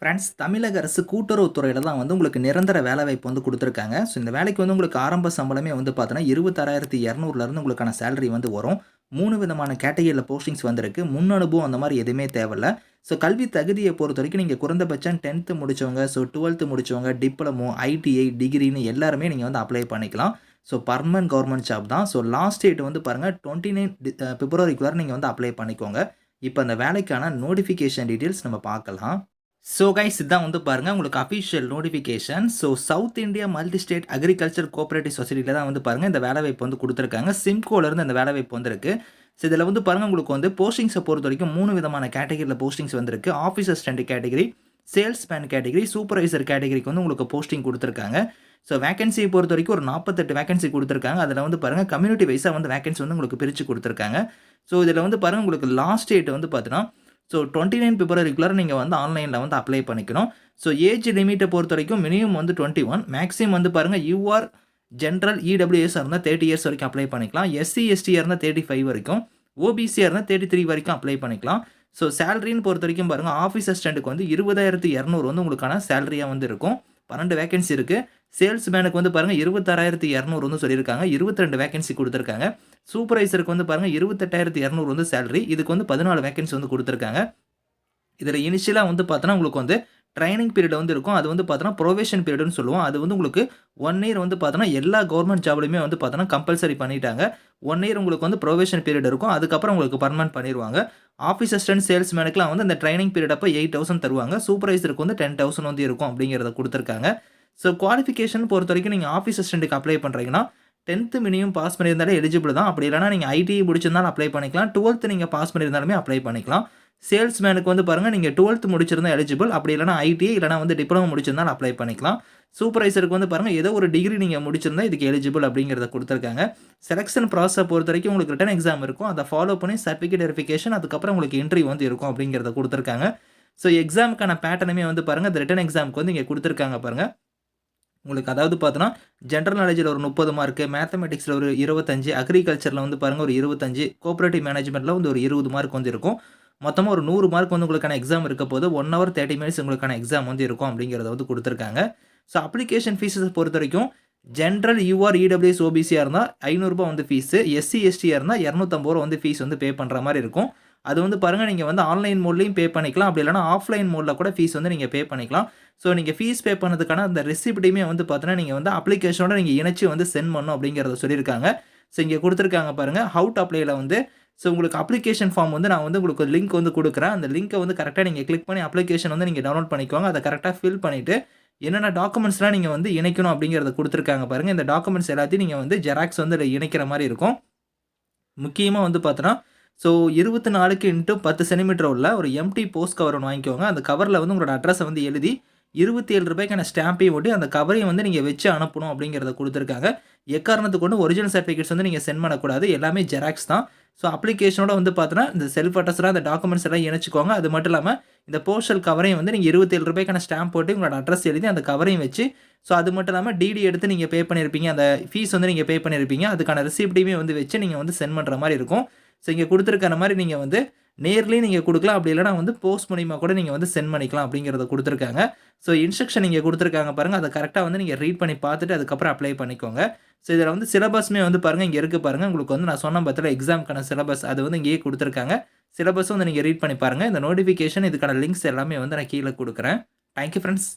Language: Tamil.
ஃப்ரெண்ட்ஸ் தமிழக அரசு கூட்டுறவுத்துறையில் தான் வந்து உங்களுக்கு நிரந்தர வேலைவாய்ப்பு வந்து கொடுத்துருக்காங்க. ஸோ இந்த வேலைக்கு வந்து உங்களுக்கு ஆரம்ப சம்பளமே வந்து பார்த்தோன்னா இருபத்தாறாயிரத்தி இரநூறுலேருந்து உங்களுக்கான சேலரி வந்து வரும். மூணு விதமான கேட்டகரியில் போஸ்டிங்ஸ் வந்திருக்கு. முன் அனுபவம் அந்த மாதிரி எதுவுமே தேவையில்ல. ஸோ கல்வி தகுதியை பொறுத்த வரைக்கும் நீங்கள் குறைந்தபட்சம் டென்த்து முடிச்சவங்க ஸோ டுவெல்த்து முடிச்சவங்க டிப்ளமோ ஐடிஐ டிகிரின்னு எல்லாருமே நீங்கள் வந்து அப்ளை பண்ணிக்கலாம். ஸோ பர்மனன்ட் கவர்மெண்ட் ஜாப் தான். ஸோ லாஸ்ட் டேட் வந்து பாருங்கள் டுவெண்ட்டி நைன் பிப்ரவரிக்குள்ளார நீங்கள் வந்து அப்ளை பண்ணிக்கோங்க. இப்போ அந்த வேலைக்கான நோட்டிஃபிகேஷன் டீட்டெயில்ஸ் நம்ம பார்க்கலாம். ஸோ கைஸ் இதான் வந்து பாருங்கள் உங்களுக்கு official notification so south India multi state agriculture cooperative சொசைட்டியில் தான் வந்து பாருங்கள் இந்த வேலைவாய்ப்பு வந்து கொடுத்துருக்காங்க. சிம்கோலேருந்து இந்த வேலைவாய்ப்பு வந்திருக்கு. ஸோ இதில் வந்து பாருங்கள் உங்களுக்கு வந்து போஸ்டிங்ஸை பொறுத்த வரைக்கும் மூணு விதமான கேட்டகரியில் போஸ்டிங்ஸ் வந்திருக்கு. Office assistant category sales man category supervisor கேட்டகரிக்கு வந்து உங்களுக்கு போஸ்டிங் கொடுத்துருக்காங்க. ஸோ வேகன்சியை பொறுத்த வரைக்கும் ஒரு நாற்பத்தெட்டு வேகன்சி கொடுத்துருக்காங்க. அதில் வந்து பாருங்கள் கம்யூனிட்டி வைஸாக வந்து வேகன்சி வந்து உங்களுக்கு பிரித்து கொடுத்துருக்காங்க. ஸோ இதில் வந்து பாருங்கள் உங்களுக்கு லாஸ்ட் டேட் வந்து பார்த்தீங்கன்னா ஸோ டுவெண்ட்டி நைன் பிப்ரவரிக்குள்ளே நீங்கள் வந்து ஆன்லைனில் வந்து அப்ளை பண்ணிக்கணும். ஸோ ஏஜ் லிமிட்டை பொறுத்த வரைக்கும் மினிமம் வந்து டுவெண்ட்டி ஒன் மேக்ஸிமம் வந்து பாருங்கள் யூஆர் ஜென்ரல் இடபிள்யூஎஸ் இருந்தால் தேர்ட்டி இயர்ஸ் வரைக்கும் அப்ளை பண்ணிக்கலாம். எஸ்சி எஸ்டியாக இருந்தால் தேர்ட்டி ஃபைவ் வரைக்கும். ஓபிசியாக இருந்தால் தேர்ட்டி த்ரீ வரைக்கும் அப்ளை பண்ணிக்கலாம். ஸோ சேலரின்னு பொறுத்த வரைக்கும் பாருங்கள் ஆஃபீஸ் அசிஸ்டண்ட்டுக்கு வந்து இருபதாயிரத்து இரநூறு வந்து உங்களுக்கான சேலரியாக வந்து இருக்கும். பன்னெண்டு வேகன்சி இருக்குது சேல்ஸ் மேனுக்கு வந்து பாருங்கள் இருபத்தாறாயிரத்து இரநூறு வந்து சொல்லியிருக்காங்க. இருபத்தி ரெண்டு வேகன்சி கொடுத்துருக்காங்க. சூப்பர்வைசருக்கு வந்து பாருங்கள் இருபத்தெட்டாயிரத்தி இரநூறு வந்து சேலரி இதுக்கு வந்து பதினாலு வேகன்சி வந்து கொடுத்துருக்காங்க. இதில் இனிஷியலாக வந்து பார்த்தோன்னா உங்களுக்கு வந்து ட்ரைனிங் பீரியட் வந்து இருக்கும். அது வந்து பார்த்தோன்னா ப்ரொவேஷன் பீரியட்னு சொல்லுவோம். அது வந்து உங்களுக்கு ஒன் இயர் வந்து பார்த்தோன்னா எல்லா கவர்மெண்ட் ஜாப்லையுமே வந்து பார்த்தோன்னா கம்பல்சரி பண்ணிட்டாங்க. ஒன் இயர் உங்களுக்கு வந்து ப்ரொவேஷன் பீரியட் இருக்கும். அதுக்கப்புறம் உங்களுக்கு பர்மனெண்ட் பண்ணிடுவாங்க ஆஃபீஸ் அசிஸ்டன்ட் சேல்ஸ்மேனுக்குலாம் வந்து அந்த ட்ரைனிங் பீரியட் அப்போ எயிட் தௌசண்ட் தருவாங்க. சூப்பர்வைசருக்கு வந்து டென் தௌசண்ட் வந்து இருக்கும் அப்படிங்கிறத கொடுத்துருக்காங்க. ஸோ குவாலிஃபிகேஷன் பொறுத்த வரைக்கும் நீங்கள் ஆஃபீஸ் அசிஸ்டண்ட்டுக்கு அப்ளை பண்ணுறீங்கன்னா டென்த்து மினிமம் பாஸ் பண்ணியிருந்தாலே எலிஜிபிள் தான். அப்படி இல்லைனா நீங்கள் ஐடிஐ முடிச்சிருந்தாலும் அப்ளை பண்ணிக்கலாம். டுவெல்த்து நீங்கள் பாஸ் பண்ணியிருந்தாலுமே அப்ளை பண்ணிக்கலாம். சேல்ஸ்மேனுக்கு வந்து பாருங்கள் நீங்கள் டுவெல்த்து முடிச்சிருந்தால் எலிஜிபிள் அப்படி இல்லைனா ஐடிஐ இல்லைனா வந்து டிப்ளமோ முடிச்சிருந்தாலும் அப்ளை பண்ணிக்கலாம். சூப்பர்வைசருக்கு வந்து பாருங்கள் ஏதோ ஒரு டிகிரி நீங்கள் முடிச்சிருந்தா இதுக்கு எலிஜிபிள் அப்படிங்கிறத கொடுத்துருக்காங்க. செலெக்ஷன் ப்ராசஸை பொறுத்த வரைக்கும் உங்களுக்கு ரிட்டன் எக்ஸாம் இருக்கும். அதை ஃபாலோ பண்ணி சர்டிஃபிகேட் வெரிஃபிகேஷன் அதுக்கப்புறம் உங்களுக்கு என்ட்ரி வந்து இருக்கும் அப்படிங்கிறத கொடுத்துருக்காங்க. ஸோ எக்ஸாமுக்கான பேட்டர்னுமே வந்து பாருங்கள் அந்த ரிட்டன் எக்ஸாமுக்கு வந்து இங்கே கொடுத்துருக்காங்க பாருங்கள் உங்களுக்கு அதாவது பார்த்தோன்னா ஜென்ரல் நாலேஜில் ஒரு முப்பது மார்க்கு மேத்தமெட்டிக்ஸில் ஒரு இருபத்தஞ்சு அக்ரிகல்ச்சரில் வந்து பாருங்கள் ஒரு இருபத்தஞ்சு கோஆப்ரேட்டிவ் மேனேஜ்மெண்ட்டில் வந்து ஒரு இருபது மார்க் வந்து இருக்கும். மொத்தமாக ஒரு நூறு மார்க் வந்து உங்களுக்கான எக்ஸாம் இருக்க போது ஒன் ஹவர் தேர்ட்டி மினிட்ஸ் உங்களுக்கான எக்ஸாம் வந்து இருக்கும் அப்படிங்கிறத வந்து கொடுத்துருக்காங்க. ஸோ அப்ளிகேஷன் ஃபீஸை பொறுத்த வரைக்கும் ஜென்ரல் யூஆர் இடபிள்யூஎஸ் ஓபிசியாக இருந்தால் ஐநூறுரூபா வந்து ஃபீஸு எஸ்சி எஸ்டியாக இருந்தால் இரநூத்தம்பது ரூபா வந்து ஃபீஸ் வந்து பே பண்ணுற மாதிரி இருக்கும். அது வந்து பாருங்கள் நீங்கள் வந்து ஆன்லைன் மோட்லேயும் பே பண்ணிக்கலாம். அப்படி இல்லைனா ஆஃப்லைன் மோடில் கூட ஃபீஸ் வந்து நீங்கள் பே பண்ணிக்கலாம். ஸோ நீங்கள் ஃபீஸ் பே பண்ணதுக்கான அந்த ரெசிப்டையுமே வந்து பார்த்தீங்கன்னா நீங்கள் வந்து அப்ளிகேஷனோட நீங்கள் இணைச்சி வந்து சென்ட் பண்ணணும் அப்படிங்கிறத சொல்லியிருக்காங்க. ஸோ இங்கே கொடுத்துருக்காங்க பாருங்கள் ஹவுட் அப்ளையில் வந்து. ஸோ உங்களுக்கு அப்ளிகேஷன் ஃபார்ம் வந்து நான் வந்து உங்களுக்கு லிங்க் வந்து கொடுக்குறேன். அந்த லிங்க்கை வந்து கரெக்டாக நீங்கள் கிளிக் பண்ணி அப்ளிகேஷன் வந்து நீங்கள் டவுன்லோட் பண்ணிக்கோங்க. அதை கரெக்டாக ஃபில் பண்ணிவிட்டு என்னென்ன டாக்குமெண்ட்ஸ்லாம் நீங்கள் வந்து இணைக்கணும் அப்படிங்கிறத கொடுத்துருக்காங்க பாருங்கள் இந்த டாக்குமெண்ட்ஸ் எல்லாத்தையும் நீங்கள் வந்து ஜெராக்ஸ் வந்து இணைக்கிற மாதிரி இருக்கும். முக்கியமாக வந்து பார்த்தோன்னா ஸோ இருபத்தி நாலுக்கு இன்ட்டு பத்து சென்டிமீட்டர் உள்ள ஒரு எம்டி போஸ்ட் கவர் ஒன்று வாங்கிக்கோங்க. அந்த கவரில் வந்து உங்களோட அட்ரஸை வந்து எழுதி இருபத்தி ஏழு ரூபாய்க்கான ஸ்டாம்பையும் ஒட்டி அந்த கவரையும் வந்து நீங்கள் வச்சு அனுப்பணும் அப்படிங்கிறத கொடுத்துருக்காங்க. எக்காரணத்துக்கு கொண்டு ஒரிஜினல் சர்டிஃபிகேட்ஸ் வந்து நீங்கள் சென்ட் பண்ணக்கூடாது. எல்லாமே ஜெராக்ஸ் தான். ஸோ அப்ளிகேஷனோட வந்து பார்த்தோன்னா இந்த செல்ஃப் அட்ரஸ்லாம் அந்த டாக்குமெண்ட்ஸ் எல்லாம் இணைச்சிக்கோங்க. அது மட்டும் இல்லாமல் இந்த போஸ்டல் கவரையும் வந்து நீங்கள் இருபத்தேழு ரூபாய்க்கான ஸ்டாம்ப் போட்டு உங்களோட அட்ரஸ் எழுதி அந்த கவரையும் வச்சு ஸோ அது மட்டும் இல்லாமல் டிடி எடுத்து நீங்கள் பே பண்ணியிருப்பீங்க அந்த ஃபீஸ் வந்து நீங்கள் பே பண்ணியிருப்பீங்க அதுக்கான ரிசிப்டையுமே வந்து வச்சு நீங்கள் வந்து சென்ட் பண்ணுற மாதிரி இருக்கும். ஸோ இங்கே கொடுத்துருக்கிற மாதிரி நீங்கள் வந்து நேர்லேயும் நீங்கள் கொடுக்கலாம். அப்படி இல்லைனா வந்து போஸ்ட் மூலிமா கூட நீங்கள் வந்து சென்ட் பண்ணிக்கலாம் அப்படிங்கிறத கொடுத்துருக்காங்க. ஸோ இன்ஸ்ட்ரக்ஷன் நீங்கள் கொடுத்துருக்காங்க பாருங்கள் அதை கரெக்டாக வந்து நீங்கள் ரீட் பண்ணி பார்த்துட்டு அதுக்கப்புறம் அப்ளை பண்ணிக்கோங்க. ஸோ இதில் வந்து சிலபஸ்மே வந்து பாருங்கள் இங்கே இருக்குது பாருங்கள் உங்களுக்கு வந்து நான் சொன்ன பத்தில் எக்ஸாமுக்கான சிலபஸ் அது வந்து இங்கேயே கொடுத்துருக்காங்க. சிலபஸும் வந்து நீங்கள் ரீட் பண்ணி பாருங்கள் இந்த நோட்டிஃபிகேஷன் இதுக்கான லிங்க்ஸ் எல்லாமே வந்து நான் கீழே கொடுக்குறேன். Thank you friends